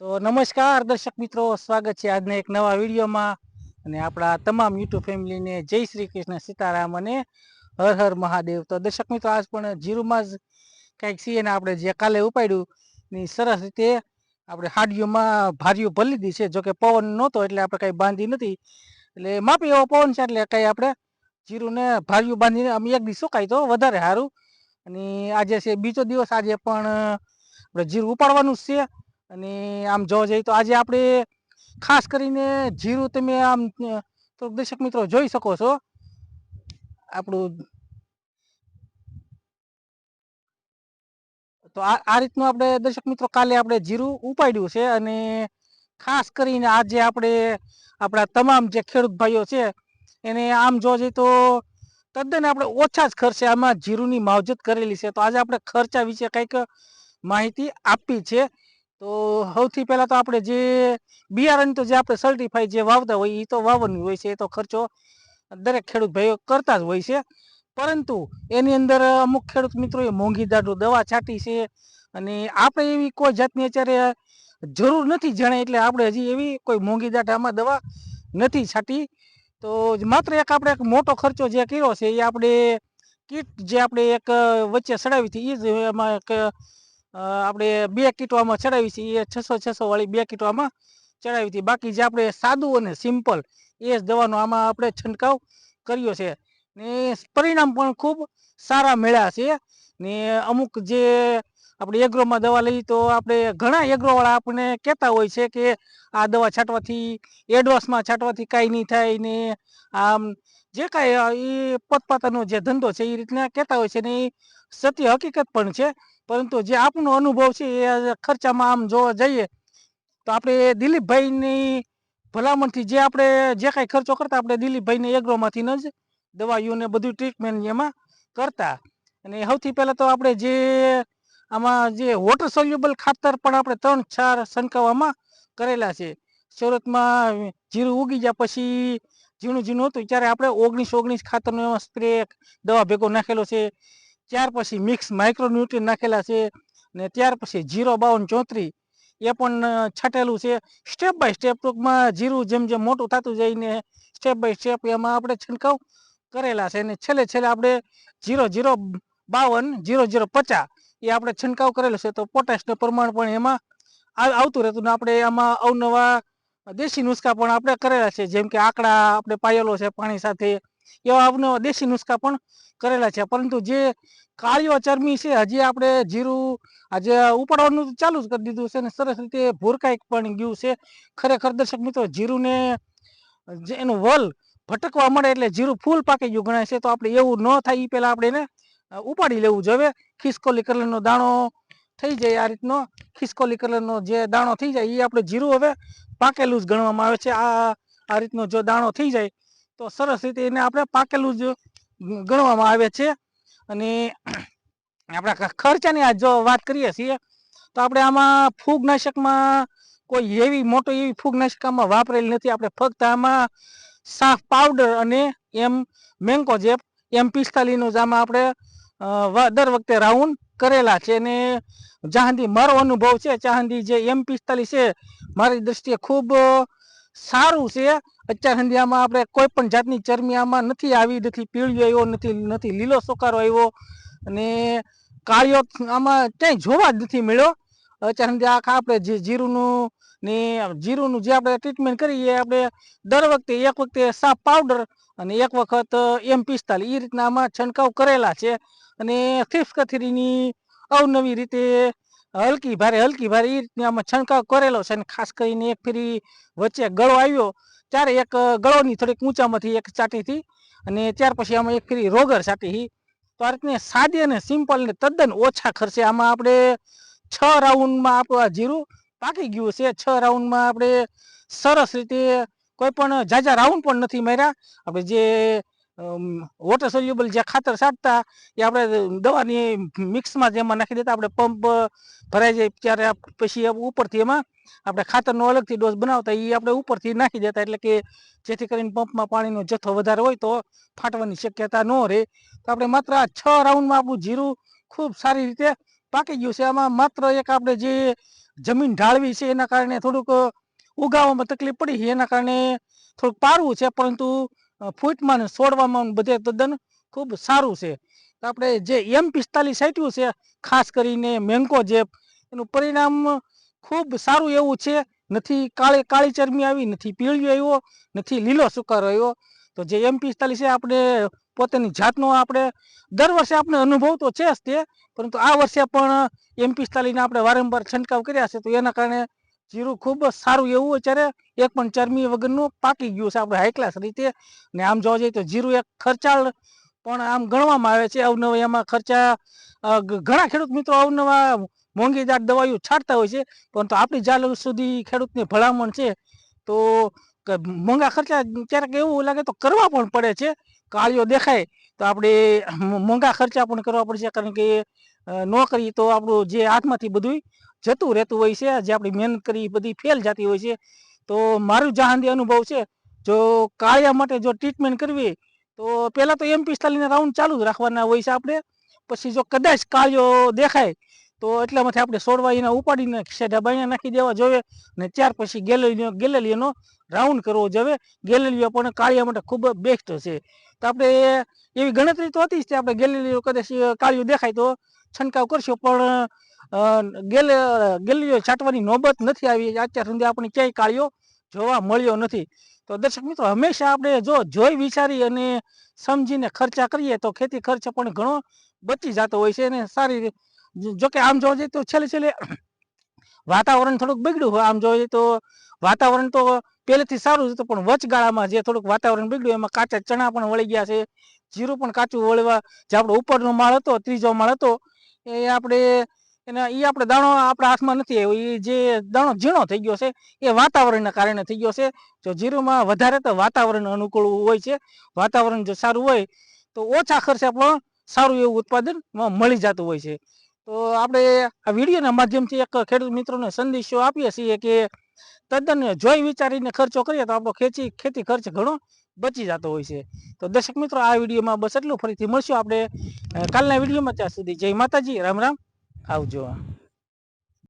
તો નમસ્કાર દર્શક મિત્રો, સ્વાગત છે આજના એક નવા વિડીયોમાં. અને આપણા તમામ યુટ્યુબ ફેમિલીને જય શ્રી કૃષ્ણ સીતારામ અને હર હર મહાદેવ. તો દર્શક મિત્રો, આજ પણ જીરુમાં જ કંઈક છીએ ને આપણે જે કાલે ઉપાડ્યું, ની સરસ રીતે આપણે હાડીઓમાં ભારીઓ ભરી લીધી છે. જોકે પવન નહોતો, એટલે આપણે કંઈ બાંધી નથી. એટલે માપી એવો પવન છે, એટલે કંઈ આપણે જીરુને ભારીઓ બાંધીને અમે એક દિવસ સુકાય તો વધારે સારું. અને આજે છે બીજો દિવસ, આજે પણ આપણે જીરું ઉપાડવાનું જ છે. અને આમ જોવા જઈએ તો આજે આપણે ખાસ કરીને જીરું તમે આમ તો દર્શક મિત્રો જોઈ શકો છો. આપણું તો આ રીતનું આપણે દર્શક મિત્રો કાલે આપણે જીરું ઉપાડ્યું છે અને ખાસ કરીને આજે આપણે આપણા તમામ જે ખેડૂત ભાઈઓ છે, એને આમ જોવા જઈએ તો તદ્દન આપણે ઓછા જ ખર્ચે આમાં જીરુંની માવજત કરેલી છે. તો આજે આપણે ખર્ચા વિશે કંઈક માહિતી આપી છે. તો સૌથી પહેલાં તો આપણે જે બિયારણ તો જે આપણે સર્ટિફાઈ જે વાવતા હોય એ તો વાવવાનું હોય છે, એ તો ખર્ચો દરેક ખેડૂત ભાઈઓ કરતા જ હોય છે. પરંતુ એની અંદર અમુક ખેડૂત મિત્રોએ મોંઘી દાટુ દવા છાંટી છે અને આપણે એવી કોઈ જાતની અત્યારે જરૂર નથી જાણે એટલે આપણે હજી એવી કોઈ મોંઘી દાઢામાં દવા નથી છાંટી. તો માત્ર એક આપણે એક મોટો ખર્ચો જે કર્યો છે એ આપણે કીટ જે આપણે એક વચ્ચે સડાવી હતી એ જ એમાં એક આપણે બે કીટો આમાં ચડાવી છે એ છસો છસો વાળી બે કીટો આમાં ચડાવી હતી. બાકી જે આપણે સાદું અને સિમ્પલ, એ જ દવાનો આમાં આપણે છંટકાવ કર્યો છે. ને પરિણામ પણ ખૂબ સારા મળ્યા છે. ને અમુક જે આપણે એગ્રોમાં દવા લઈ તો આપણે ઘણા એગ્રોવાળા આપણને કહેતા હોય છે કે આ દવા છાંટવાથી, એડવાન્સમાં છાંટવાથી કાંઈ નહીં થાય ને આમ જે કાંઈ, એ પોતપોતાનો જે ધંધો છે એ રીતના કહેતા હોય છે ને એ સત્ય હકીકત પણ છે. પરંતુ જે આપણો અનુભવ છે એ ખર્ચામાં આમ જોવા જઈએ, તો આપણે દિલીપભાઈની ભલામણથી જે આપણે જે કાંઈ ખર્ચો કરતા આપણે દિલીપભાઈને એગ્રોમાંથી જ દવાઈઓને બધું ટ્રીટમેન્ટ એમાં કરતા. અને સૌથી પહેલાં તો આપણે જે આમાં જે વોટર સોલ્યુબલ ખાતર પણ આપણે ત્રણ ચાર સંકાવામાં કરેલા છે. સુરતમાં જીરું ઉગી ગયા પછી ઝીણું ઝીણું હતું, ત્યારે આપણે ઓગણીસ ઓગણીસ ખાતરનો એમાં સ્પ્રે દવા ભેગો નાખેલો છે. ત્યાર પછી મિક્સ માઇક્રોન્યુટ્રી નાખેલા છે ને ત્યાર પછી જીરો, બાવન, ચોત્રીસ, એ પણ છાંટેલું છે. સ્ટેપ બાય સ્ટેપ ટૂંકમાં જીરું જેમ જેમ મોટું થતું જઈને સ્ટેપ બાય સ્ટેપ એમાં આપણે છંટકાવ કરેલા છે. અને છેલ્લે છેલ્લે આપણે જીરો જીરો, બાવન, જીરો જીરો, પચાસ એ આપણે છંટકાવ કરેલો છે. તો પોટેશનું પ્રમાણ પણ એમાં આવ- આવતું રહેતું ને આપણે એમાં અવનવા દેશી નુસ્ખા પણ આપણે કરેલા છે. જેમ કે આકડા આપણે પાયેલો છે પાણી સાથે. એવા અવનવા દેશી નુસ્ખા પણ કરેલા છે. પરંતુ જે કાળીઓ ચરમી છે, હજી આપણે જીરું આજે ઉપાડવાનું ચાલુ કરી દીધું છે અને સરસ રીતે ભૂરકાઈ પણ ગયું છે. ખરેખર દર્શક મિત્રો, જીરુંને જે એનું વલ ભટકવા મળે એટલે જીરું ફૂલ પાકી ગયું ગણાય છે. તો આપણે એવું ન થાય એ પહેલાં આપણે એને ઉપાડી લેવું જોઈએ ખિસકોલી કલરનો દાણો થઈ જાય આ રીતનો. ખિસકોલી કલરનો જે દાણો થઈ જાય એ આપણે જીરું હવે પાકેલું જ ગણવામાં આવે છે. આ આ રીતનો જો દાણો થઈ જાય તો સરસ રીતે એને આપણે પાકેલું જ ગણવામાં આવે છે. અને આપણા ખર્ચાની આ જો વાત કરીએ છીએ, તો આપણે આમાં ફૂગનાશકમાં કોઈ એવી મોટો એવી ફૂગનાશક આમાં વાપરેલી નથી. આપણે ફક્ત આમાં સાફ પાવડર અને એમ મેન્કોજેપ એમ પિસ્તાલીસનું જ આમાં આપણે દર વખતે રાઉન્ડ કરેલા છે. અને જ્યાં મારો અનુભવ છે. ત્યાં જે એમ પિસ્તાલીસ છે, મારી દ્રષ્ટિએ ખૂબ સારું છે. અત્યાર સુધી આમાં આપણે કોઈ પણ જાતની ચરમી આમાં નથી આવી, નથી પીળિયો આવ્યો, નથી નથી લીલો સોકારો આવ્યો. અને કાળિયો આમાં ક્યાંય જોવા જ નથી મળ્યો. અત્યાર સુધી આખા આપણે જે જીરુંનું ને જીરુંનું જે આપણે ટ્રીટમેન્ટ કરીએ આપણે દર વખતે એક વખતે સાફ પાવડર અને એક વખત એમ પિસ્તાલીસ. એ રીતના આમાં છંટકાવ કરેલા છે. અને થીફ કથીરીની અવનવી રીતે હલકી ભારે હલકી ભારે એ રીતની આમાં છંટકાવ કરેલો છે. અને ખાસ કરીને એક ફેરી વચ્ચે ગળો આવ્યો. ત્યારે એક ગળોની થોડીક ઊંચામાંથી એક ચાટીથી અને ત્યાર પછી આમાં એક ફરી રોગર ચાટી તો આ રીતને સાદી અને સિમ્પલ ને તદ્દન ઓછા ખર્ચે આમાં આપણે છ રાઉન્ડમાં આપણું આ જીરું પાકી ગયું છે છ રાઉન્ડમાં આપણે સરસ રીતે કોઈ પણ જાજા રાઉન્ડ પણ નથી માર્યા. આપણે જે વોટર સોલ્યુબલ જે ખાતર છાંટતા એ આપણે દવાની મિક્સમાં જેમાં નાખી દેતા, આપણે પંપ ભરાઈ જાય ત્યારે પછી ઉપરથી એમાં આપણે ખાતરનો અલગથી ડોઝ બનાવતા એ આપણે ઉપરથી નાખી દેતા, એટલે કે જેથી કરીને પંપમાં પાણીનો જથ્થો વધારે હોય તો ફાટવાની શક્યતા ન રહે. તો આપણે માત્ર આ છ રાઉન્ડમાં આપણું જીરું ખૂબ સારી રીતે પાકી ગયું છે. આમાં માત્ર એક આપણે જે જમીન ઢાળવી છે, એના કારણે થોડુંક ઉગાવવામાં તકલીફ પડી એના કારણે થોડુંક પારવું છે, પરંતુ ફૂટમાં છોડવામાં બધે તદ્દન ખૂબ સારું છે. આપણે જે એમ પિસ્તાલીસ સાટ્યું છે, ખાસ કરીને મેંગો જેપ એનું પરિણામ ખૂબ સારું એવું છે. નથી કાળી કાળી ચરમી આવી, નથી પીળિયો આવ્યો, નથી લીલો સુકારો આવ્યો. તો જે એમ પિસ્તાલીસ આપણે પોતાની જાતનો આપણે દર વર્ષે આપણે અનુભવ તો છે જ તે, પરંતુ આ વર્ષે પણ એમ પિસ્તાલીસના આપણે વારંવાર છંટકાવ કર્યા છે. તો એના કારણે જીરું ખૂબ જ સારું એવું અત્યારે એક પણ ચરમી વગરનું પાકી ગયું છે આપણે હાઈ ક્લાસ રીતે. ને આમ જોવા જઈએ તો જીરું એક ખર્ચાળ પણ આમ ગણવામાં આવે છે. અવનવા એમાં ખર્ચા ઘણા ખેડૂત મિત્રો અવનવા મોંઘી જાત દવાઈઓ છાંટતા હોય છે. પરંતુ આપણી જાલ સુધી ખેડૂતને ભલામણ છે તો મોંઘા ખર્ચા ક્યારેક એવું લાગે તો કરવા પણ પડે છે. કાળીઓ દેખાય તો આપણે મોંઘા ખર્ચા પણ કરવા પડશે. કારણ કે ન કરીએ તો આપણું જે હાથમાંથી બધું જતું રહેતું હોય છે, જે આપણી મહેનત કરી બધી ફેલ જતી હોય છે. તો મારું જહાંદી અનુભવ છે, જો કાળિયા માટે જો ટ્રીટમેન્ટ કરવી, તો પહેલાં તો એમ પિસ્તાલીસના રાઉન્ડ ચાલુ જ રાખવાના હોય છે આપણે. પછી જો કદાચ કાળિયો દેખાય, તો એટલામાંથી આપણે સોડવા એના ઉપાડીને સેઢા બાયણા નાખી દેવા જોઈએ, ને ત્યાર પછી ગેલેરીનો ગેલેરીનો રાઉન્ડ કરવો જોઈએ ગેલેરીઓ પણ કાળિયા માટે ખૂબ બેસ્ટ છે. તો આપણે એવી ગણતરી તો હતી જ તે આપણે ગેલેલીઓ કદાચ કાળિયું દેખાય તો છંટકાવ કરશું, પણ ગેલ ગેલે ગેલેરીઓ છાંટવાની નોબત નથી આવી. અત્યાર સુધી આપણે ક્યાંય કાળિયો જોવા મળ્યો નથી. તો દર્શક મિત્રો, હંમેશા આપણે જો જોઈ વિચારી અને સમજીને ખર્ચા કરીએ તો ખેતી ખર્ચ પણ ઘણો બચી જતો હોય છે અને સારી જોકે આમ જોવા જઈએ તો છેલ્લે છેલ્લે વાતાવરણ થોડુંક બગડ્યું હોય. આમ જોઈએ તો વાતાવરણ તો પહેલેથી સારું હતું, પણ વચગાળામાં જે થોડુંક વાતાવરણ બગડ્યું, એમાં કાચા ચણા પણ વળી ગયા છે, જીરું પણ કાચું વળવા, જે આપણો ઉપરનો માળ હતો, ત્રીજો માળ હતો, એ આપણે એના એ આપણે દાણો આપણા હાથમાં નથી આવ્યો એ જે દાણો ઝીણો થઈ ગયો છે, એ વાતાવરણના કારણે થઈ ગયો છે. જો જીરુમાં વધારે તો વાતાવરણ અનુકૂળ હોય છે, વાતાવરણ જો સારું હોય, તો ઓછા ખર્ચે પણ સારું એવું ઉત્પાદન મળી જતું હોય છે. તો આપણે આ વિડીયોના માધ્યમથી એક ખેડૂત મિત્રોને સંદેશો આપીએ છીએ કે તદ્દન જોઈ વિચારીને ખર્ચો કરીએ તો આપણો ખેતી ખેતી ખર્ચ ઘણો બચી જતો હોય છે. તો દર્શક મિત્રો, આ વિડીયોમાં બસ એટલું. ફરીથી મળશું આપણે કાલના વિડીયોમાં ત્યાં સુધી જય માતાજી. રામ રામ. આવજો.